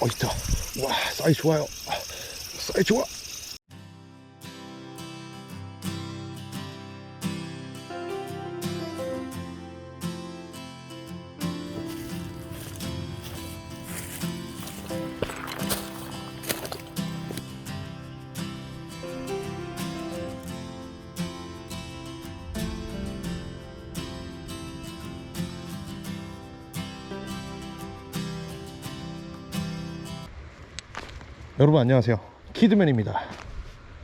어 있다. 와 사이즈 좋아요. 아, 사이즈 좋아 여러분 안녕하세요. 키드맨입니다.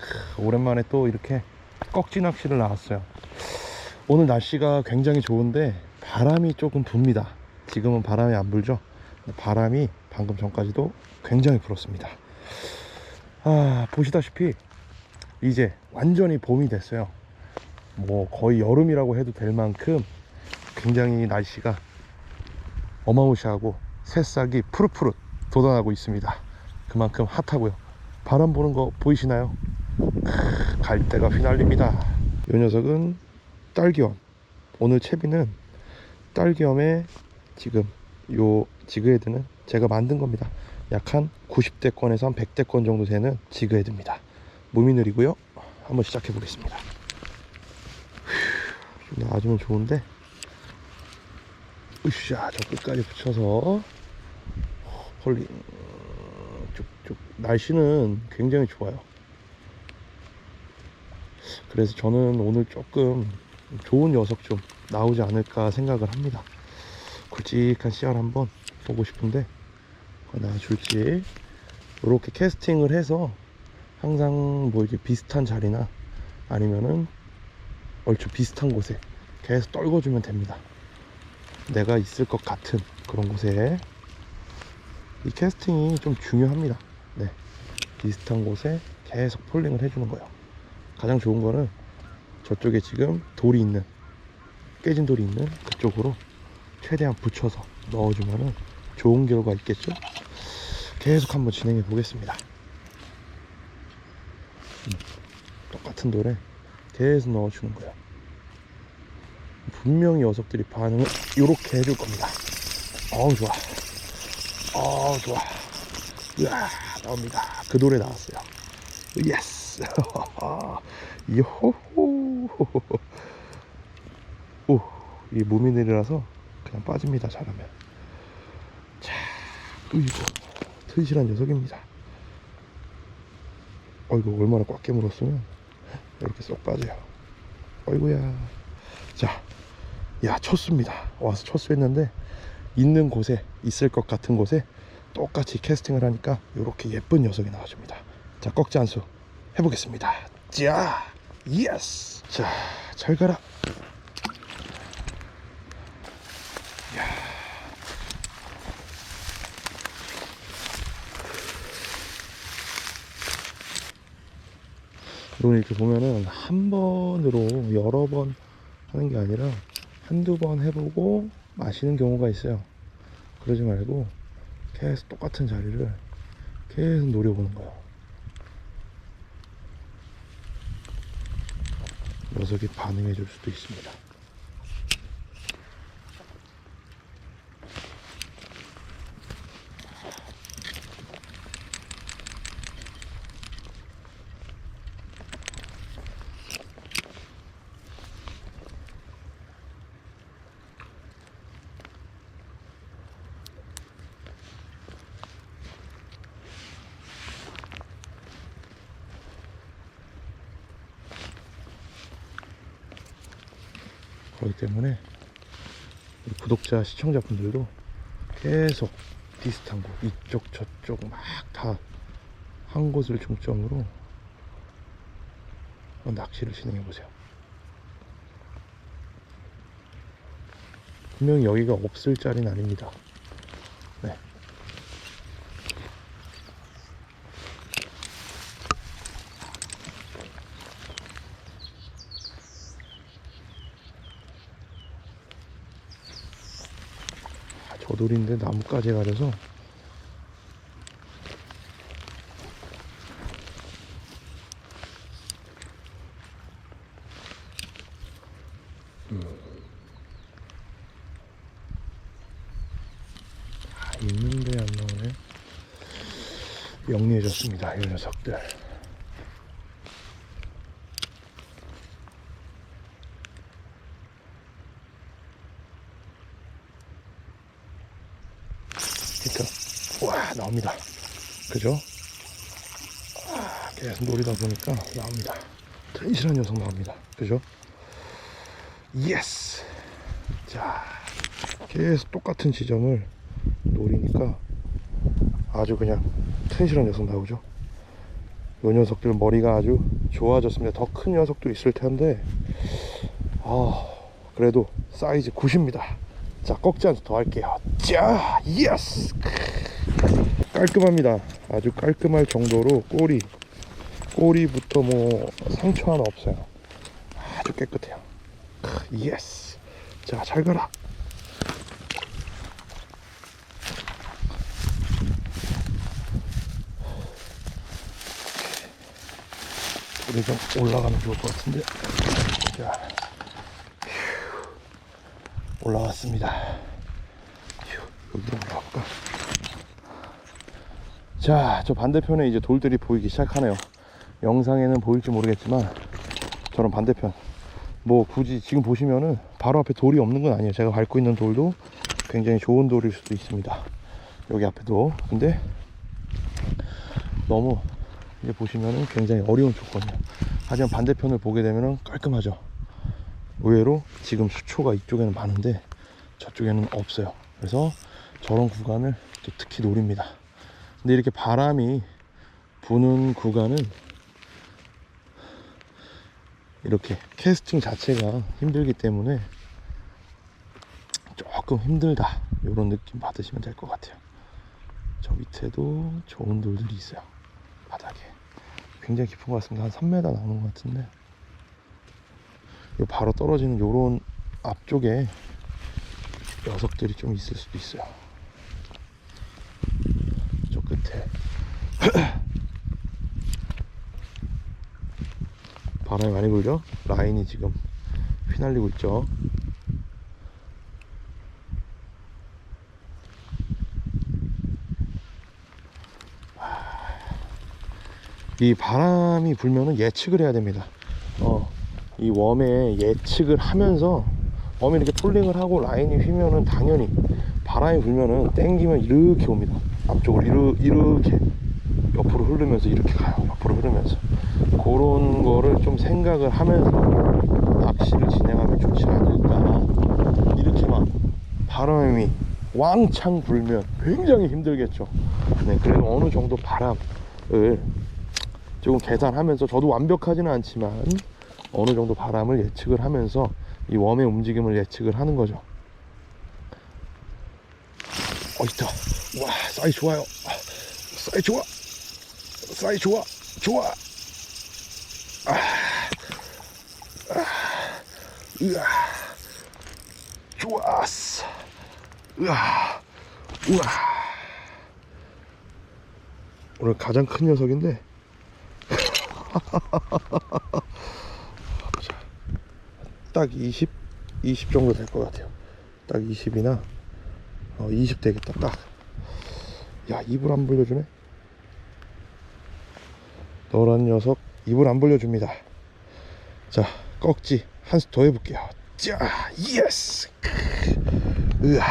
크, 오랜만에 또 이렇게 꺽지 낚시를 나왔어요. 오늘 날씨가 굉장히 좋은데 바람이 조금 붑니다. 지금은 바람이 안 불죠? 바람이 방금 전까지도 굉장히 불었습니다. 아 보시다시피 이제 완전히 봄이 됐어요. 뭐 거의 여름이라고 해도 될 만큼 굉장히 날씨가 어마무시하고 새싹이 푸릇푸릇 돋아나고 있습니다 그만큼 핫하고요. 바람 부는 거 보이시나요? 크, 갈대가 휘날립니다. 이 녀석은 딸기엄. 오늘 채비는 딸기엄에 지금 요 지그헤드는 제가 만든 겁니다. 약 한 90대권에서 한 100대권 정도 되는 지그헤드입니다. 느리고요. 한번 시작해 보겠습니다. 좀 놔주면 좋은데 으쌰 저 끝까지 붙여서 쭉쭉 날씨는 굉장히 좋아요. 그래서 저는 오늘 조금 좋은 녀석 좀 나오지 않을까 생각을 합니다. 굵직한 씨알 한번 보고 싶은데 나줄지 이렇게 캐스팅을 해서 항상 뭐 이렇게 비슷한 자리나 아니면은 얼추 비슷한 곳에 계속 떨궈주면 됩니다. 내가 있을 것 같은 그런 곳에 이 캐스팅이 좀 중요합니다. 네. 비슷한 곳에 계속 폴링을 해주는 거예요. 가장 좋은 거는 저쪽에 지금 돌이 있는, 깨진 돌이 있는 그쪽으로 최대한 붙여서 넣어주면은 좋은 결과 있겠죠? 계속 한번 진행해 보겠습니다. 음, 똑같은 돌에 계속 넣어주는 거예요. 분명히 녀석들이 반응을 이렇게 해줄 겁니다. 어우, 좋아. 어 좋아 으아 나옵니다. 그 노래 나왔어요. 예스 요호호 오이 몸이 내리라서 그냥 빠집니다 잘하면. 자 으이구 튼실한 녀석입니다. 어이구 얼마나 꽉 깨물었으면 이렇게 쏙 빠져요. 어이구야. 자 야 쳤습니다. 와서 쳤수했는데 있는 곳에 있을 것 같은 곳에 똑같이 캐스팅을 하니까 이렇게 예쁜 녀석이 나와줍니다 자 꺽지 한수 해보겠습니다 자 예스 자잘 가라 야. 이건 이렇게 보면은 한 번으로 여러 번 하는 게 아니라 한두 번 해보고 마시는 경우가 있어요. 그러지 말고 계속 똑같은 자리를 계속 노려보는 거예요. 녀석이 반응해 줄 수도 있습니다. 그렇기 때문에 구독자 시청자분들도 계속 비슷한 곳 이쪽 저쪽 막 다 한 곳을 중점으로 낚시를 진행해 보세요. 분명히 여기가 없을 자리는 아닙니다 네. 아, 저 돌인데 나뭇가지에 가려서 음. 아, 있는데 안 나오네 영리해졌습니다. 이 녀석들. 히트. 와, 나옵니다. 그죠? 아, 계속 노리다 보니까 나옵니다. 튼실한 녀석 나옵니다. 그죠? 예스! 자, 계속 똑같은 지점을 노리니까 아주 그냥 튼실한 녀석 나오죠. 요 녀석들 머리가 아주 좋아졌습니다. 더 큰 녀석도 있을 텐데, 아, 그래도 사이즈 90입니다. 자, 꺾지 않고 더 할게요. 자, 예스! 깔끔합니다. 아주 깔끔할 정도로 꼬리, 꼬리부터 뭐 상처 하나 없어요. 아주 깨끗해요. 크, 예스! 자, 잘 가라. 우리 좀 올라가면 좋을 것 같은데. 자, 휴, 올라왔습니다. 휴, 여기로 올라갈까? 자, 저 반대편에 이제 돌들이 보이기 시작하네요. 영상에는 보일지 모르겠지만, 저런 반대편. 뭐 굳이 지금 보시면은 바로 앞에 돌이 없는 건 아니에요. 제가 밟고 있는 돌도 굉장히 좋은 돌일 수도 있습니다. 여기 앞에도. 근데 너무 이제 보시면은 굉장히 어려운 조건이에요. 하지만 반대편을 보게 되면은 깔끔하죠. 의외로 지금 수초가 이쪽에는 많은데 저쪽에는 없어요. 그래서 저런 구간을 또 특히 노립니다. 근데 이렇게 바람이 부는 구간은 이렇게 캐스팅 자체가 힘들기 때문에 조금 힘들다 이런 느낌 받으시면 될 것 같아요. 저 밑에도 좋은 돌들이 있어요. 바닥에 굉장히 깊은 것 같습니다. 한 3m 나오는 것 같은데 요 바로 떨어지는 요런 앞쪽에 녀석들이 좀 있을 수도 있어요. 저 끝에 바람이 많이 불죠? 라인이 지금 휘날리고 있죠. 이 바람이 불면은 예측을 해야 됩니다. 어, 이 웜에 예측을 하면서 웜에 이렇게 폴링을 하고 라인이 휘면은 당연히 바람이 불면은 땡기면 이렇게 옵니다. 앞쪽으로 이르, 이렇게 옆으로 흐르면서 이렇게 가요. 옆으로 흐르면서 그런 거를 좀 생각을 하면서 낚시를 진행하면 좋지 않을까. 이렇게만 바람이 왕창 불면 굉장히 힘들겠죠. 네, 그래도 어느 정도 바람을 조금 계산하면서 저도 완벽하지는 않지만 어느 정도 바람을 예측을 하면서 이 웜의 움직임을 예측을 하는 거죠. 어 있다. 와 사이즈 좋아요. 아, 사이즈 좋아. 사이즈 좋아. 좋아. 아, 아, 으아, 좋았어. 으아, 우와. 오늘 가장 큰 녀석인데. 딱 20, 20 정도 될 것 같아요. 딱 20이나 어, 20 되겠다. 딱. 야, 입을 안 벌려주네. 너란 녀석 입을 안 벌려줍니다. 자, 꺽지 한 수 더 해볼게요. 자, 예스. 으아.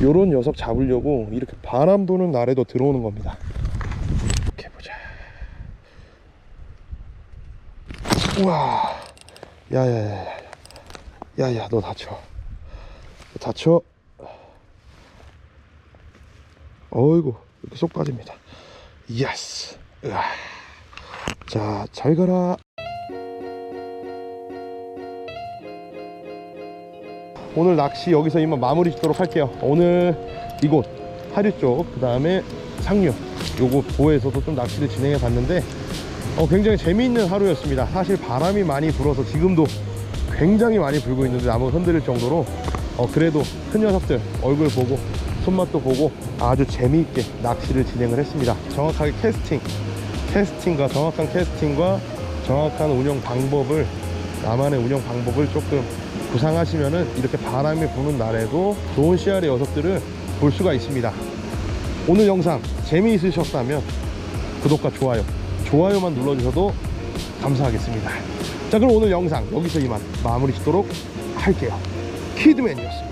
요런 녀석 잡으려고 이렇게 바람 부는 날에도 들어오는 겁니다. 이렇게 보자. 우와 야야야야. 야야 너 다쳐 너 다쳐 어이구 이렇게 쏙 빠집니다. 예스. 자잘 가라. 오늘 낚시 여기서 이만 마무리 짓도록 할게요. 오늘 이곳 하류 쪽 그 다음에 상류. 요곳 보에서도 좀 낚시를 진행해 봤는데 어, 굉장히 재미있는 하루였습니다. 사실 바람이 많이 불어서 지금도 굉장히 많이 불고 있는데 나무가 흔들릴 정도로 어, 그래도 큰 녀석들 얼굴 보고 손맛도 보고 아주 재미있게 낚시를 진행을 했습니다. 정확하게 캐스팅, 캐스팅과 정확한 캐스팅과 정확한 운영 방법을 나만의 운영 방법을 조금 구상하시면은 이렇게 바람이 부는 날에도 좋은 씨알의 녀석들을 볼 수가 있습니다. 오늘 영상 재미있으셨다면 구독과 좋아요 좋아요만 눌러주셔도 감사하겠습니다. 자 그럼 오늘 영상 여기서 이만 마무리 짓도록 할게요. 키드맨이었습니다